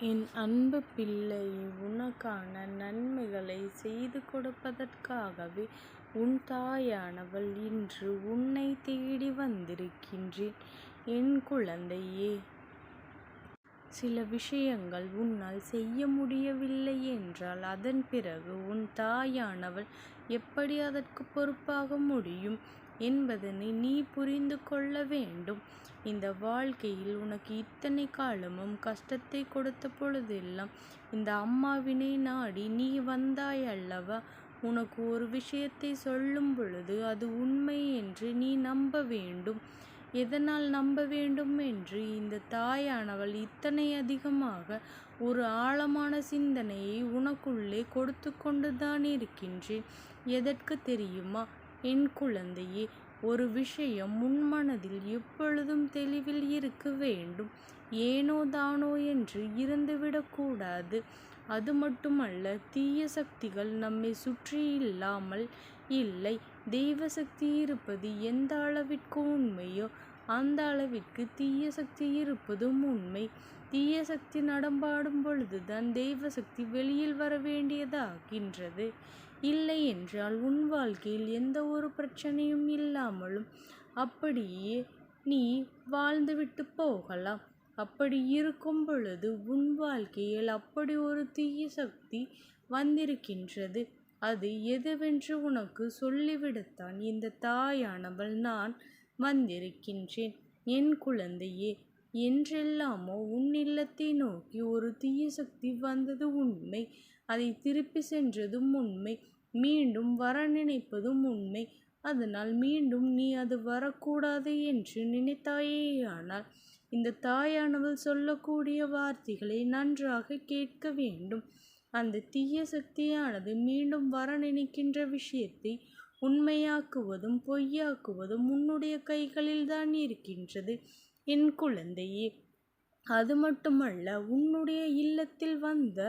என் அன்பு பிள்ளை உனக்கான நன்மைகளைச் செய்து கொடுப்பதற்காகவே உன் தாயானவள் இன்று உன்னைத் தேடி வந்திருக்கின்றேன் என் குழந்தையே. சில விஷயங்கள் உன்னால் செய்ய முடியவில்லை என்றால் அதன் பிறகு உன் தாயானவள் எப்படி அதற்குப் பொறுப்பாக முடியும் என்பதனை நீ புரிந்து கொள்ள வேண்டும். இந்த வாழ்க்கையில் உனக்கு இத்தனை காலமும் கஷ்டத்தை கொடுத்த பொழுதெல்லாம் இந்த அம்மாவினை நாடி நீ வந்தாய் அல்லவா? உனக்கு ஒரு விஷயத்தை சொல்லும் பொழுது அது உண்மை என்று நீ நம்ப வேண்டும். எதனால் நம்ப வேண்டும் என்று இந்த தாயானவள் இத்தனை அதிகமாக ஒரு ஆழமான சிந்தனையை உனக்குள்ளே கொடுத்துக் கொண்டுதான் இருக்கின்றேன். எதற்கு தெரியுமா? என் குழந்தையே. ஒரு விஷயம் உன் மனதில் எப்பொழுதும் தெளிவில் இருக்க வேண்டும். ஏனோ தானோ என்று இருந்துவிடக்கூடாது அது மட்டுமல்ல தீய சக்திகள் நம்மை சுற்றி இல்லாமல் இல்லை. தெய்வ சக்தி இருப்பது எந்த அளவிற்கு உண்மையோ அந்த அளவிற்கு தீய சக்தி இருப்பதும் உண்மை. தீய சக்தி நடம்பாடும் பொழுதுதான் தெய்வ சக்தி வெளியில் வர வேண்டியதாகின்றது. இல்லை என்றால் உன் வாழ்க்கையில் எந்த ஒரு பிரச்சனையும் இல்லாமலும் அப்படியே நீ வாழ்ந்துவிட்டு போகலாம். அப்படி இருக்கும் பொழுது உன் வாழ்க்கையில் அப்படி ஒரு தீய சக்தி வந்திருக்கின்றது. அது எதுவென்று உனக்கு சொல்லிவிடத்தான் இந்த தாயானவள் நான் வந்திருக்கின்றேன். என் குழந்தையே. என்றெல்லாமோ உன் இல்லத்தை நோக்கி ஒரு தீய சக்தி வந்தது உண்மை. அதை திருப்பி சென்றதும் உண்மை. மீண்டும் வர நினைப்பதும் உண்மை. அதனால் மீண்டும் நீ அது வரக்கூடாது என்று நினைத்தாயேயானால் இந்த தாயானவள் சொல்லக்கூடிய வார்த்தைகளை நன்றாக கேட்க வேண்டும். அந்த தீய சக்தியானது மீண்டும் வர நினைக்கின்ற விஷயத்தை உண்மையாக்குவதும் பொய்யாக்குவதும் உன்னுடைய கைகளில் தான் இருக்கின்றது என் குழந்தையே. அது மட்டுமல்ல உன்னுடைய இல்லத்தில் வந்த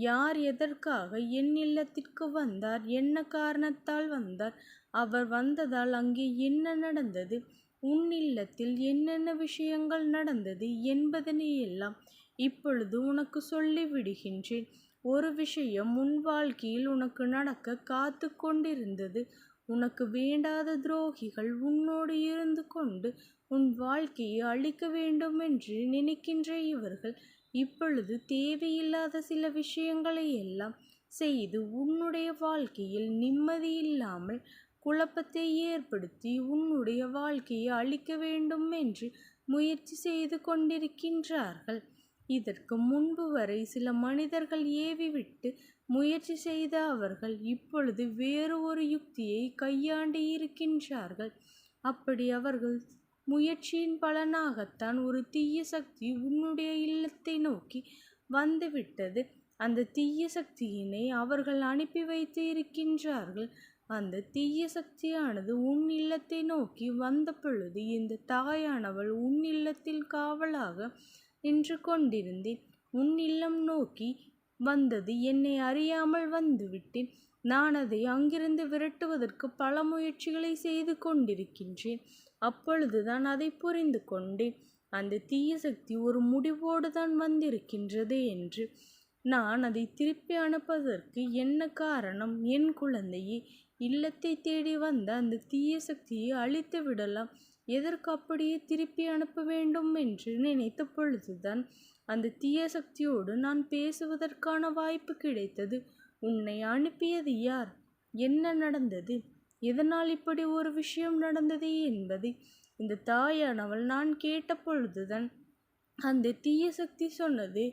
யார் எதற்காக என் இல்லத்திற்கு வந்தார் என்ன காரணத்தால் வந்தார் அவர் வந்ததால் அங்கே என்ன நடந்தது உன் இல்லத்தில் என்னென்ன விஷயங்கள் நடந்தது என்பதனையெல்லாம் இப்பொழுது உனக்கு சொல்லிவிடுகின்றேன். ஒரு விஷயம் உன் வாழ்க்கையில் உனக்கு நடக்க காத்து கொண்டிருந்தது. உனக்கு வேண்டாத துரோகிகள் உன்னோடு இருந்து கொண்டு உன் வாழ்க்கையை அழிக்க வேண்டுமென்று நினைக்கின்ற இவர்கள் இப்பொழுது தேவையில்லாத சில விஷயங்களை எல்லாம் செய்து உன்னுடைய வாழ்க்கையில் நிம்மதியில்லாமல் குழப்பத்தை ஏற்படுத்தி உன்னுடைய வாழ்க்கையை அழிக்க வேண்டும் என்று முயற்சி செய்து கொண்டிருக்கின்றார்கள். இதற்கு முன்பு வரை சில மனிதர்கள் ஏவிவிட்டு முயற்சி செய்த அவர்கள் இப்பொழுது வேறு ஒரு யுக்தியை கையாண்டு இருக்கின்றார்கள். அப்படி அவர்கள் முயற்சியின் பலனாகத்தான் ஒரு தீய சக்தி உன்னுடைய இல்லத்தை நோக்கி வந்துவிட்டது. அந்த தீய சக்தியினை அவர்கள் அனுப்பி வைத்து இருக்கின்றார்கள். அந்த தீய சக்தியானது உன் இல்லத்தை நோக்கி வந்த பொழுது இந்த தாயானவள் உன் இல்லத்தில் காவலாக நின்று கொண்டிருந்தேன். உன் இல்லம் நோக்கி வந்தது என்னை அறியாமல் வந்துவிட்டேன். நான் அதை அங்கிருந்து விரட்டுவதற்கு பல முயற்சிகளை செய்து கொண்டிருக்கின்றேன். அப்பொழுதுதான் அதை புரிந்து கொண்டேன். அந்த தீய சக்தி ஒரு முடிவோடு தான் வந்திருக்கின்றது என்று. நான் அதை திருப்பி அனுப்பதற்கு என்ன காரணம் என் குழந்தையை இல்லத்தை தேடி வந்த அந்த தீய சக்தியை அழித்து விடலாம். எதற்கு அப்படியே திருப்பி அனுப்ப வேண்டும் என்று நினைத்த பொழுதுதான் அந்த தீய சக்தியோடு நான் பேசுவதற்கான வாய்ப்பு கிடைத்தது. உன்னை அனுப்பியது யார்? என்ன நடந்தது? எதனால் இப்படி ஒரு விஷயம் நடந்தது என்பதை இந்த தாயானவள் நான் கேட்ட பொழுதுதான் தீய சக்தி சொன்னது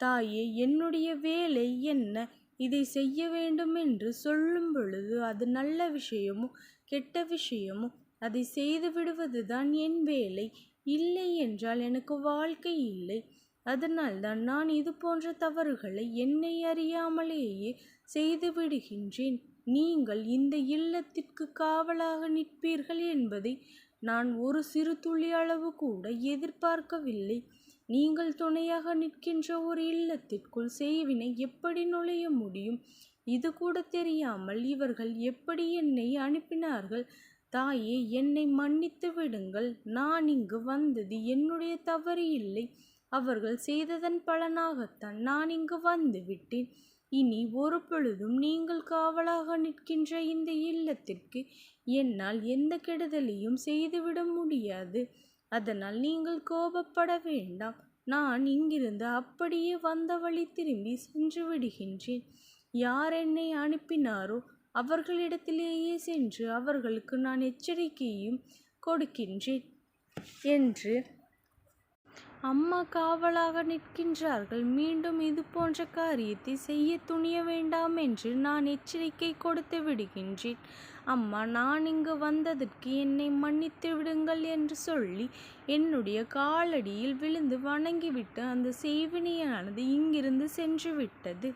தாயே என்னுடைய வேலை என்ன? இதை செய்ய வேண்டும் என்று சொல்லும் பொழுது அது நல்ல விஷயமோ கெட்ட விஷயமோ அதை செய்து விடுவதுதான் என் வேலை. இல்லை என்றால் எனக்கு வாழ்க்கை இல்லை. அதனால்தான் நான் இது போன்ற தவறுகளை என்னை அறியாமலேயே செய்து விடுகின்றேன். நீங்கள் இந்த இல்லத்திற்கு காவலாக நிற்பீர்கள் என்பதை நான் ஒரு சிறு துளி அளவு கூட எதிர்பார்க்கவில்லை. நீங்கள் துணையாக நிற்கின்ற ஒரு இல்லத்திற்குள் செய்வினை எப்படி நுழைய முடியும்? இது கூட தெரியாமல் இவர்கள் எப்படி என்னை அனுப்பினார்கள்? தாயே என்னை மன்னித்து விடுங்கள். நான் இங்கு வந்தது என்னுடைய தவறு இல்லை. அவர்கள் செய்ததன் பலனாகத்தான் நான் இங்கு வந்து விட்டேன் இனி ஒரு பொழுதும் நீங்கள் காவலாக நிற்கின்ற இந்த இல்லத்திற்கு என்னால் எந்த கெடுதலையும் செய்துவிட முடியாது. அதனால் நீங்கள் கோபப்பட வேண்டாம். நான் இங்கிருந்து அப்படியே வந்த வழி திரும்பி சென்று விடுகின்றேன். யார் என்னை அனுப்பினாரோ அவர்களிடத்திலேயே சென்று அவர்களுக்கு நான் எச்சரிக்கையும் கொடுக்கின்றேன் என்று அம்மா காவலாக நிற்கின்றார்கள். மீண்டும் இது போன்ற காரியத்தை செய்ய துணிய வேண்டாம் என்று நான் எச்சரிக்கை கொடுத்து விடுகின்றேன். அம்மா நான் இங்கு வந்ததற்கு என்னை மன்னித்து விடுங்கள் என்று சொல்லி என்னுடைய காலடியில் விழுந்து வணங்கிவிட்டு அந்த செய்வினியானது இங்கிருந்து சென்று விட்டது.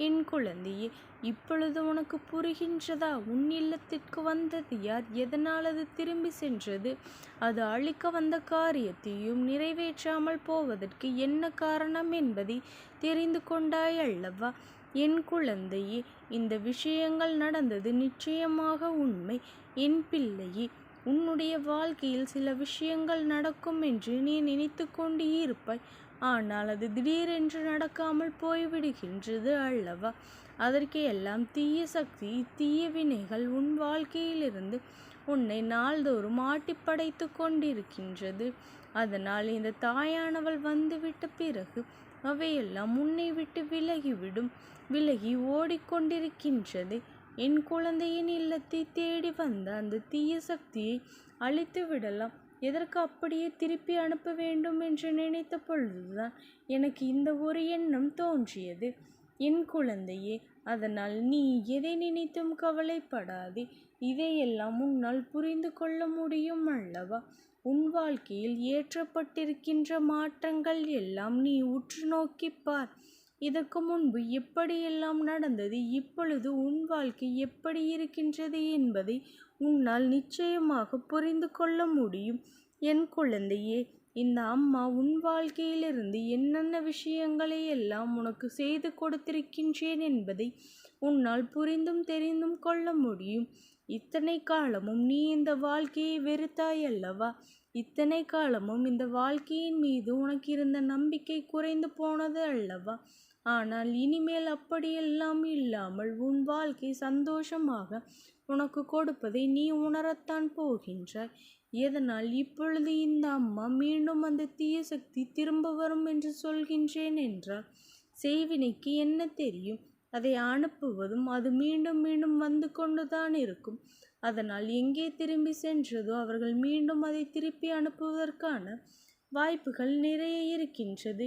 என் குழந்தையே இப்பொழுது உனக்கு புரிகின்றதா? உன் இல்லத்திற்கு வந்தது யார்? எதனால் அது திரும்பி சென்றது? அது அழிக்க வந்த காரியத்தையும் நிறைவேற்றாமல் போவதற்கு என்ன காரணம் என்பதை தெரிந்து கொண்டாய் அல்லவா? என் குழந்தையே இந்த விஷயங்கள் நடந்தது நிச்சயமாக உண்மை. என் பிள்ளையே உன்னுடைய வாழ்க்கையில் சில விஷயங்கள் நடக்கும் என்று நீ நினைத்து கொண்டு இருப்பாய் ஆனால் அது திடீரென்று நடக்காமல் போய்விடுகின்றது அல்லவா? அதற்கு எல்லாம் தீய சக்தி தீய வினைகள் உன் வாழ்க்கையிலிருந்து உன்னை நாள்தோறும் ஆட்டி படைத்து கொண்டிருக்கின்றது. அதனால் இந்த தாயானவள் வந்துவிட்ட பிறகு அவையெல்லாம் உன்னை விட்டு விலகிவிடும் விலகி ஓடிக்கொண்டிருக்கின்றது. என் குழந்தையின் இல்லத்தை தேடி வந்த அந்த தீய சக்தியை அழித்து விடலாம் எதற்கு அப்படியே திருப்பி அனுப்ப வேண்டும் என்று நினைத்த பொழுதுதான் எனக்கு இந்த ஒரு எண்ணம் தோன்றியது. என் குழந்தையே அதனால் நீ எதை நினைத்தும் கவலைப்படாதே. இதையெல்லாம் உன்னால் புரிந்து கொள்ள முடியும் அல்லவா? உன் வாழ்க்கையில் ஏற்றப்பட்டிருக்கின்ற மாற்றங்கள் எல்லாம் நீ உற்று நோக்கிப்பார் இதற்கு முன்பு எப்படியெல்லாம் நடந்தது இப்பொழுது உன் வாழ்க்கை எப்படி இருக்கின்றது என்பதை உன்னால் நிச்சயமாக புரிந்து கொள்ள முடியும். என் குழந்தையே இந்த அம்மா உன் வாழ்க்கையிலிருந்து என்னென்ன விஷயங்களை எல்லாம் உனக்கு செய்து கொடுத்திருக்கின்றேன் என்பதை உன்னால் புரிந்தும் தெரிந்தும் கொள்ள முடியும். இத்தனை காலமும் நீ இந்த வாழ்க்கையை வெறுத்தாய் அல்லவா? இத்தனை காலமும் இந்த வாழ்க்கையின் மீது உனக்கு இருந்த நம்பிக்கை குறைந்து போனது அல்லவா? ஆனால் இனிமேல் அப்படியெல்லாம் இல்லாமல் உன் வாழ்க்கை சந்தோஷமாக உனக்கு கொடுப்பதை நீ உணரத்தான் போகின்றாய். எதனால் இப்பொழுது இந்த அம்மா மீண்டும் அந்த தீய சக்தி திரும்ப வரும் என்று சொல்கின்றேன் என்றால் செய்வினைக்கு என்ன தெரியும்? அதை அனுப்புவதும் அது மீண்டும் மீண்டும் வந்து கொண்டுதான் இருக்கும். அதனால் எங்கே திரும்பி சென்றதோ அவர்கள் மீண்டும் அதை திருப்பி அனுப்புவதற்கான வாய்ப்புகள் நிறைய இருக்கின்றது.